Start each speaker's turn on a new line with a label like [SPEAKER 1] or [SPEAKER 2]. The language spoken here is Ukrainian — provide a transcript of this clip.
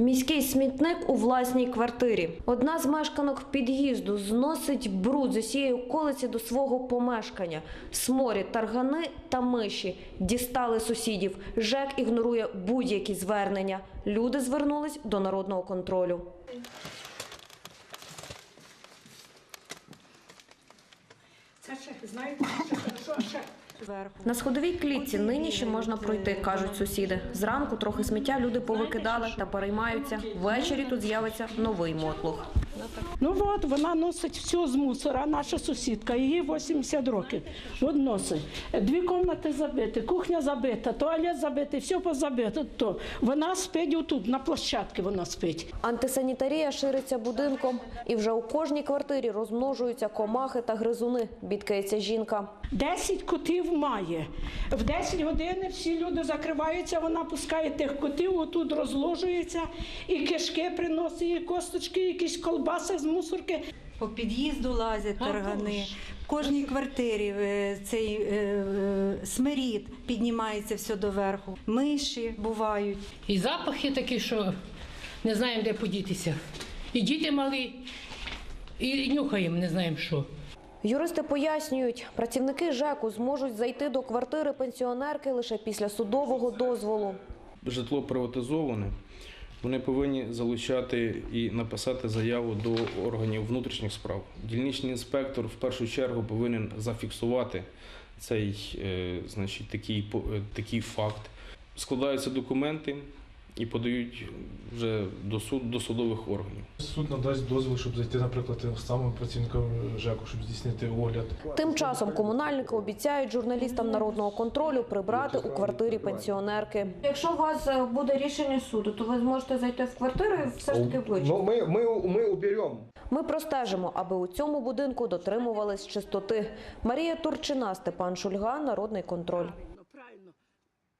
[SPEAKER 1] Міський смітник у власній квартирі. Одна з мешканок під'їзду зносить бруд з усієї околиці до свого помешкання. Сморід, таргани та миші дістали сусідів. ЖЕК ігнорує будь-які звернення. Люди звернулись до народного контролю.
[SPEAKER 2] Це ще, знаєте, що ще?
[SPEAKER 1] На сходовій клітці нині ще можна пройти, кажуть сусіди. Зранку трохи сміття люди повикидали та переймаються. Ввечері тут з'явиться новий мотлух.
[SPEAKER 2] Ну от вона носить все з мусора, наша сусідка, їй 80 років. От носить. Дві кімнати забиті, кухня забита, туалет забитий, все позабито. То вона спить отут, на площадці вона спить.
[SPEAKER 1] Антисанітарія шириться будинком, і вже у кожній квартирі розмножуються комахи та гризуни. Бідкається жінка.
[SPEAKER 2] 10 котів має. В 10 годин всі люди закриваються, вона пускає тих котів, отут розложується, і кишки приносить, і косточки, якісь колбаси з мусорки.
[SPEAKER 3] По під'їзду лазять таргани. В кожній квартирі е, цей е, е, смирід піднімається все доверху. Миші бувають.
[SPEAKER 4] І запахи такі, що не знаємо, де подітися. І діти малі, і нюхаємо, не знаємо що.
[SPEAKER 1] Юристи пояснюють, працівники ЖЕКу зможуть зайти до квартири пенсіонерки лише після судового дозволу.
[SPEAKER 5] житло приватизоване, вони повинні залучати і написати заяву до органів внутрішніх справ. Дільничний інспектор в першу чергу повинен зафіксувати цей е, значить, такий, е, такий факт. Складаються документи і подають вже до, суд, до судових органів.
[SPEAKER 6] Суд надасть дозвіл, щоб зайти, наприклад, тим самим працівникам ЖЕКу, щоб здійснити огляд.
[SPEAKER 1] Тим часом комунальники обіцяють журналістам народного контролю прибрати у квартирі пенсіонерки. Якщо у вас е, буде рішення суду, то ви зможете зайти в квартиру і все ж таки обличчя.
[SPEAKER 7] Ну, мы, мы, мы уберем.
[SPEAKER 1] Ми простежимо, аби у цьому будинку дотримувались чистоти. Марія Турчина, Степан Шульга, Народний контроль.